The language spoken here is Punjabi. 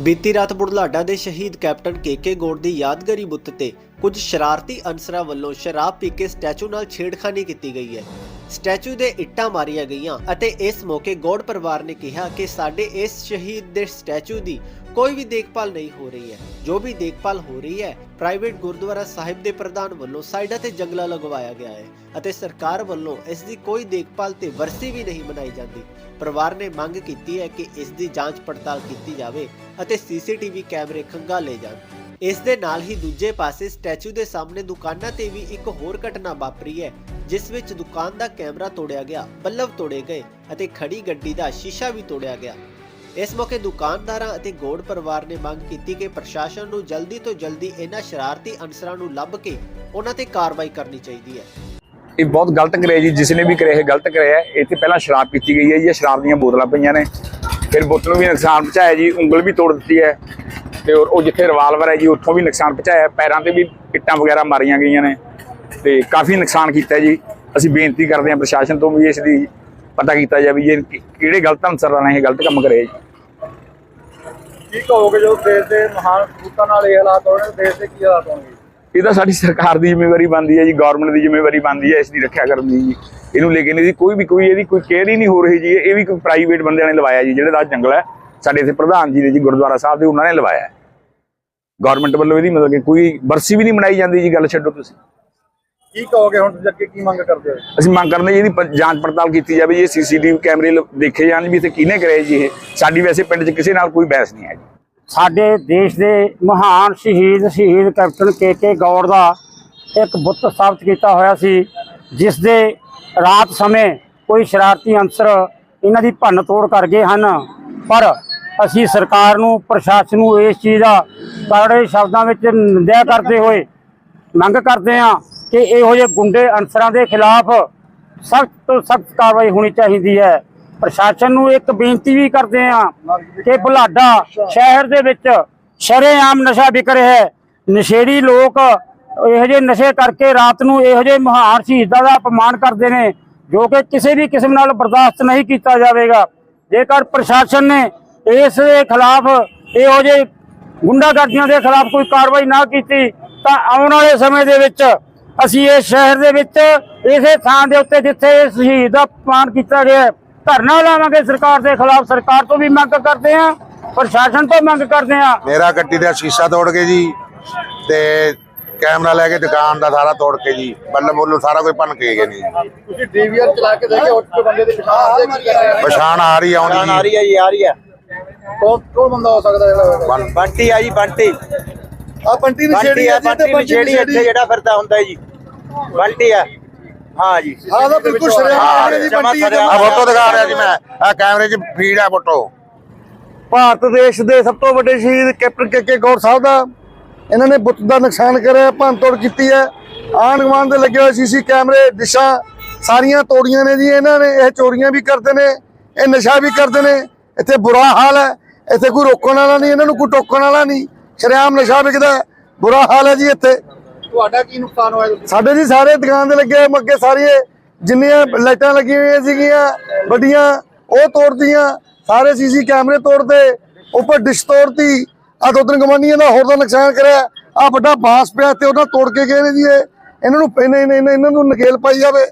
ਬੀਤੀ ਰਾਤ ਬੁੜਲਾਡਾ ਦੇ ਸ਼ਹੀਦ ਕੈਪਟਨ ਕੇਕੇ ਗੋੜ ਦੀ ਯਾਦਗਾਰੀ ਬੁੱਤ ਤੇ ਕੁਝ ਸ਼ਰਾਰਤੀ ਅਨਸਰਾਂ ਵੱਲੋਂ ਸ਼ਰਾਬ ਪੀ ਕੇ ਸਟੈਚੂ ਨਾਲ ਛੇੜਖਾਨੀ ਕੀਤੀ ਗਈ ਹੈ। ਸਟੈਚੂ ਦੇ ਇੱਟਾਂ ਮਾਰੀਆਂ ਗਈਆਂ ਅਤੇ ਇਸ ਮੌਕੇ ਗੌੜ ਪਰਿਵਾਰ ਨੇ ਕਿਹਾ ਕਿ ਸਾਡੇ ਇਸ ਸ਼ਹੀਦ ਦੇ ਸਟੈਚੂ ਦੀ ਕੋਈ ਵੀ ਦੇਖਭਾਲ ਨਹੀਂ ਹੋ ਰਹੀ ਹੈ। ਜੋ ਵੀ ਦੇਖਭਾਲ ਹੋ ਰਹੀ ਹੈ, ਪ੍ਰਾਈਵੇਟ ਗੁਰਦੁਆਰਾ ਸਾਹਿਬ ਦੇ ਪ੍ਰਧਾਨ ਵੱਲੋਂ ਸਾਈਡਾਂ ਤੇ ਜੰਗਲਾ ਲਗਵਾਇਆ ਗਿਆ ਹੈ ਅਤੇ ਸਰਕਾਰ ਵੱਲੋਂ ਇਸ ਦੀ ਕੋਈ ਦੇਖਭਾਲ ਤੇ ਵਰਸੀ ਵੀ ਨਹੀਂ ਮਨਾਈ ਜਾਂਦੀ। ਪਰਿਵਾਰ ਨੇ ਮੰਗ ਕੀਤੀ ਹੈ ਕਿ ਇਸ ਦੀ ਜਾਂਚ ਪੜਤਾਲ ਕੀਤੀ ਜਾਵੇ ਅਤੇ ਸੀਸੀਟੀਵੀ ਕੈਮਰੇ ਖੰਗਾਲੇ ਜਾਣ। ਇਸ ਦੇ ਨਾਲ ਹੀ ਦੂਜੇ ਪਾਸੇ ਸਟੈਚੂ ਦੇ ਸਾਹਮਣੇ ਦੁਕਾਨਾਂ ਤੇ ਵੀ ਇੱਕ ਹੋਰ ਘਟਨਾ ਵਾਪਰੀ ਹੈ, ਜਿਸ ਵਿੱਚ ਦੁਕਾਨ ਦਾ ਕੈਮਰਾ ਤੋੜਿਆ ਗਿਆ, ਬੱਲਬ ਤੋੜੇ ਗਏ ਅਤੇ ਖੜੀ ਗੱਡੀ ਦਾ ਸ਼ੀਸ਼ਾ ਵੀ ਤੋੜਿਆ ਗਿਆ। ਇਸ ਮੌਕੇ ਦੁਕਾਨਦਾਰਾਂ ਅਤੇ ਗੋੜ ਪਰਿਵਾਰ ਨੇ ਮੰਗ ਕੀਤੀ ਕਿ ਪ੍ਰਸ਼ਾਸਨ ਨੂੰ ਜਲਦੀ ਤੋਂ ਜਲਦੀ ਇਹਨਾਂ ਸ਼ਰਾਰਤੀ ਅਨਸਰਾਂ ਨੂੰ ਲੱਭ ਕੇ ਉਹਨਾਂ ਤੇ ਕਾਰਵਾਈ ਕਰਨੀ ਚਾਹੀਦੀ ਹੈ। ਇਹ ਬਹੁਤ ਗਲਤ ਕਰਿਆ ਜੀ ਜਿਸ ਨੇ ਵੀ ਕਰਿਆ, ਇਹ ਗਲਤ ਕਰਿਆ ਹੈ। ਇੱਥੇ ਪਹਿਲਾਂ ਸ਼ਰਾਬ ਪੀਤੀ ਗਈ ਹੈ ਜੀ, ਇਹ ਸ਼ਰਾਬ ਦੀਆਂ ਬੋਤਲਾਂ ਪਈਆਂ ਨੇ। ਫਿਰ ਬੋਤਲ ਨੂੰ ਵੀ ਨੁਕਸਾਨ ਪਹੁੰਚਾਇਆ ਜੀ, ਉਂਗਲ ਵੀ ਤੋੜ ਦਿੱਤੀ ਹੈ। ਤੇ ਉਹ ਜਿੱਥੇ ਰਿਵਾਲਵਰ ਹੈ ਜੀ ਉੱਥੋਂ ਵੀ ਨੁਕਸਾਨ ਪਹੁੰਚਾਇਆ। ਪੈਰਾਂ ਤੇ ਵੀ ਇੱਟਾਂ ਵਗੈਰਾ ਮਾਰੀਆਂ ਗਈਆਂ ਨੇ। ਤੇ ਕਾਫੀ ਨੁਕਸਾਨ ਕੀਤਾ ਜੀ। ਅਸੀਂ ਬੇਨਤੀ ਕਰਦੇ ਹਾਂ ਪ੍ਰਸ਼ਾਸਨ ਤੋਂ ਵੀ ਇਸ ਦੀ ਪਤਾ ਕੀਤਾ ਜਾਵੇ ਜੀ ਕਿਹੜੇ ਗਲਤ ਅਨਸਰਾਂ ਨੇ ਇਹ ਗਲਤ ਕੰਮ ਕਰਿਆ ਜੀ। ਕੀ ਕਹੋਗੇ ਜੋ ਦੇਸ਼ ਦੇ ਮਹਾਨ ਸਪੂਤਾਂ ਨਾਲ ਇਹ ਹਾਲਾਤ ਹੋਣੇ ਦੇਸ਼ ਦੇ ਕੀ ਹਾਲਾਤ ਹੋਣਗੇ? ਇਹ ਤਾਂ ਸਾਡੀ ਸਰਕਾਰ ਦੀ ਜ਼ਿੰਮੇਵਾਰੀ ਬਣਦੀ ਹੈ ਜੀ ਗਵਰਨਮੈਂਟ ਦੀ ਜ਼ਿੰਮੇਵਾਰੀ ਬਣਦੀ ਹੈ ਇਸ ਦੀ ਰੱਖਿਆ ਕਰਨ ਦੀ ਜੀ। ਇਹਨੂੰ ਲੈ ਕੇ ਨਹੀਂ ਕੋਈ ਵੀ ਕੋਈ ਇਹਦੀ ਕੋਈ ਕੇਅਰ ਹੀ ਨਹੀਂ ਹੋ ਰਹੀ ਜੀ। ਇਹ ਵੀ ਕੋਈ ਪ੍ਰਾਈਵੇਟ ਬੰਦਿਆਂ ਨੇ ਲਵਾਇਆ ਜੀ ਜਿਹੜੇ ਦਾ ਜੰਗਲ ਹੈ। ਸਾਡੇ ਇੱਥੇ ਪ੍ਰਧਾਨ ਜੀ ਨੇ ਜੀ ਗੁਰਦੁਆਰਾ ਸਾਹਿਬ ਦੇ ਉਹਨਾਂ ਨੇ ਲਵਾਇਆ ਹੈ। ਗਵਰਨਮੈਂਟ ਵੱਲੋਂ ਇਹਦੀ ਮਤਲਬ ਕਿ ਕੋਈ ਵਰਸੀ ਵੀ ਨਹੀਂ ਮਨਾਈ ਜਾਂਦੀ ਜੀ ਗੱਲ ਛੱਡੋ ਤੁਸੀਂ। ਕੀ ਕਹੋਗੇ ਹੁਣ ਤੁਸੀਂ ਅੱਗੇ ਕੀ ਮੰਗ ਕਰਦੇ ਹੋ? ਅਸੀਂ ਮੰਗ ਕਰਦੇ ਜੀ ਇਹਦੀ ਜਾਂਚ ਪੜਤਾਲ ਕੀਤੀ ਜਾਵੇ ਜੀ ਸੀਸੀਟੀਵੀ ਕੈਮਰੇ ਦੇਖੇ ਜਾਣ ਵੀ ਇੱਥੇ ਕਿਹਨੇ ਕਰਿਆ ਜੀ ਇਹ। ਸਾਡੀ ਵੈਸੇ ਪਿੰਡ 'ਚ ਕਿਸੇ ਨਾਲ ਕੋਈ ਬਹਿਸ ਨਹੀਂ ਹੈ ਜੀ। ਸਾਡੇ ਦੇਸ਼ ਦੇ ਮਹਾਨ ਸ਼ਹੀਦ ਸ਼ਹੀਦ ਕੈਪਟਨ ਕੇ ਕੇ ਗੌਰ ਦਾ ਇੱਕ ਬੁੱਤ ਸਥਾਪਿਤ ਕੀਤਾ ਹੋਇਆ ਸੀ ਜਿਸ ਦੇ ਰਾਤ ਸਮੇਂ ਕੋਈ ਸ਼ਰਾਰਤੀ ਅੰਸਰ ਇਹਨਾਂ ਦੀ ਭੰਨ ਤੋੜ ਕਰ ਗਏ ਹਨ। ਪਰ ਅਸੀਂ ਸਰਕਾਰ ਨੂੰ, ਪ੍ਰਸ਼ਾਸਨ ਨੂੰ ਇਸ ਚੀਜ਼ ਦਾ ਕੜੇ ਸ਼ਬਦਾਂ ਵਿੱਚ ਨਿੰਦਿਆ ਕਰਦੇ ਹੋਏ ਮੰਗ ਕਰਦੇ ਹਾਂ ਕਿ ਇਹੋ ਜਿਹੇ ਗੁੰਡੇ ਅਨਸਰਾਂ ਦੇ ਖਿਲਾਫ ਸਖਤ ਤੋਂ ਸਖਤ ਕਾਰਵਾਈ ਹੋਣੀ ਚਾਹੀਦੀ ਹੈ। ਪ੍ਰਸ਼ਾਸਨ ਨੂੰ ਇੱਕ ਬੇਨਤੀ ਵੀ ਕਰਦੇ ਹਾਂ ਕਿ ਬੁਲਾਡਾ ਸ਼ਹਿਰ ਦੇ ਵਿੱਚ ਸ਼ਰੇਆਮ ਨਸ਼ਾ ਵਿਕ ਰਿਹਾ ਹੈ। ਨਸ਼ੇੜੀ ਲੋਕ ਇਹੋ ਜਿਹੇ ਨਸ਼ੇ ਕਰਕੇ ਰਾਤ ਨੂੰ ਇਹੋ ਜਿਹੇ ਮਹਾਨ ਸ਼ਹੀਦਾਂ ਦਾ ਅਪਮਾਨ ਕਰਦੇ ਨੇ, ਜੋ ਕਿ ਕਿਸੇ ਵੀ ਕਿਸਮ ਨਾਲ ਬਰਦਾਸ਼ਤ ਨਹੀਂ ਕੀਤਾ ਜਾਵੇਗਾ। ਜੇਕਰ ਪ੍ਰਸ਼ਾਸਨ ਨੇ ਇਸ ਦੇ ਖਿਲਾਫ ਇਹੋ ਜਿਹੇ ਗੁੰਡਾਗਰਦੀਆਂ ਦੇ ਖਿਲਾਫ ਕੋਈ ਕਾਰਵਾਈ ਨਾ ਕੀਤੀ ਤਾਂ ਆਉਣ ਵਾਲੇ ਸਮੇਂ ਦੇ ਵਿੱਚ ਅਸੀਂ ਇਸ ਸ਼ਹਿਰ ਦੇ ਵਿੱਚ ਇਸੇ ਥਾਂ ਦੇ ਉੱਤੇ ਜਿੱਥੇ ਸ਼ਹੀਦ ਦਾ ਅਪਮਾਨ ਕੀਤਾ ਗਿਆ ਹੈ, ਧਰਨਾ ਲਾਵਾਂਗੇ ਸਰਕਾਰ ਦੇ ਖਿਲਾਫ। ਸਰਕਾਰ ਤੋਂ ਵੀ ਮੰਗ ਕਰਦੇ ਹਾਂ ਪ੍ਰਸ਼ਾਸਨ ਤੋਂ ਮੰਗ ਕਰਦੇ ਹਾਂ। ਮੇਰਾ ਗੱਡੀ ਦਾ ਸ਼ੀਸ਼ਾ ਤੋੜ ਕੇ ਜੀ ਤੇ ਕੈਮਰਾ ਲੈ ਕੇ ਦੁਕਾਨ ਦਾ ਸਾਰਾ ਤੋੜ ਕੇ ਜੀ ਬੱਲਬ ਬੁੱਲੂ ਸਾਰਾ ਕੋਈ ਭੰਨ ਕੇ ਗਏ ਨੇ ਤੁਸੀਂ ਡੀਵੀਆਰ ਚਲਾ ਕੇ ਦੇਖਿਆ ਤੋਂ ਬੰਦੇ ਦੀ ਪਛਾਣ ਕਰ ਰਿਹਾ ਪਛਾਣ ਆ ਰਹੀ ਆਉਂਦੀ ਜੀ। ਹੈ ਜੀ ਆ ਰਹੀ ਹੈ। ਕੌਣ ਕੌਣ ਬੰਦਾ ਹੋ ਸਕਦਾ ਜਿਹੜਾ ਹੋਵੇਗਾ ਬੰ- ਬੰਟੀ ਆ ਜੀ ਬੰਟੀ। ਆ ਬੰਟੀ ਬੰਟੀ ਆ ਬੰਟੀ ਨਸ਼ੇੜੀ ਇੱਥੇ ਜਿਹੜਾ ਫਿਰਦਾ ਹੁੰਦਾ ਹੈ ਜੀ। ਬੰਟੀ ਆ। ਹਾਂ ਜੀ। ਹਾਂ ਤਾਂ ਬਿਲਕੁਲ ਸ਼ਰੇਆਮ ਆ ਰਹੀ ਹੈ ਜੀ ਬੰਟੀ ਹੈ ਆ ਫੋਟੋ ਦਿਖਾ ਰਿਹਾ ਜੀ ਮੈਂ। ਆ ਕੈਮਰੇ 'ਚ ਫੀਡ ਆ ਫੋਟੋ। ਭਾਰਤ ਦੇਸ਼ ਦੇ ਸਭ ਤੋਂ ਵੱਡੇ ਸ਼ਹੀਦ ਕੈਪਟਨ ਕੇ ਕੇ ਗੌਰ ਸਾਹਿਬ ਦਾ। ਇਹਨਾਂ ਨੇ ਬੁੱਤ ਦਾ ਨੁਕਸਾਨ ਕਰਿਆ ਭੰਨਤੋੜ ਕੀਤੀ ਹੈ। ਆਂਢ ਗੁਆਂਢ ਦੇ ਲੱਗੇ ਹੋਏ ਸੀਸੀ ਕੈਮਰੇ ਦਿਸ਼ਾ। ਸਾਰੀਆਂ ਤੋੜੀਆਂ ਨੇ ਜੀ ਇਹਨਾਂ ਨੇ। ਇਹ ਚੋਰੀਆਂ ਵੀ ਕਰਦੇ ਨੇ ਇਹ ਨਸ਼ਾ ਵੀ ਕਰਦੇ ਨੇ। ਇੱਥੇ ਬੁਰਾ ਹਾਲ ਹੈ। ਇੱਥੇ ਕੋਈ ਰੋਕਣ ਵਾਲਾ ਨਹੀਂ ਇਹਨਾਂ ਨੂੰ ਕੋਈ ਟੋਕਣ ਵਾਲਾ ਨਹੀਂ। ਸ਼ਰੇਆਮ ਨਸ਼ਾ ਵਿਕਦਾ। ਬੁਰਾ ਹਾਲ ਹੈ ਜੀ ਇੱਥੇ। ਤੁਹਾਡਾ ਕੀ ਨੁਕਸਾਨ ਹੋਇਆ ਸਾਡੇ ਜੀ ਸਾਰੇ ਦੁਕਾਨ ਦੇ ਲੱਗੇ ਮੱਗੇ ਸਾਰੀਆਂ ਜਿੰਨੀਆਂ ਲਾਈਟਾਂ ਲੱਗੀਆਂ ਹੋਈਆਂ ਸੀਗੀਆਂ ਵੱਡੀਆਂ ਉਹ ਤੋੜਦੀਆਂ ਸਾਰੇ ਸੀਸੀ ਕੈਮਰੇ ਤੋੜਦੇ ਉੱਪਰ ਡਿਸ਼ ਤੋੜਤੀ। ਆ ਦੋ ਤਿੰਨ ਗਵਾਂਢੀਆਂ ਦਾ ਹੋਰ ਦਾ ਨੁਕਸਾਨ ਕਰਿਆ। ਆ ਵੱਡਾ ਬਾਂਸ ਪਿਆ ਤੇ ਉਹਨਾਂ ਤੋੜ ਕੇ ਗਏ ਨੇ ਜੀ ਇਹ। ਇਹਨਾਂ ਨੂੰ ਇਹਨਾਂ ਨੂੰ ਨਕੇਲ ਪਾਈ ਜਾਵੇ।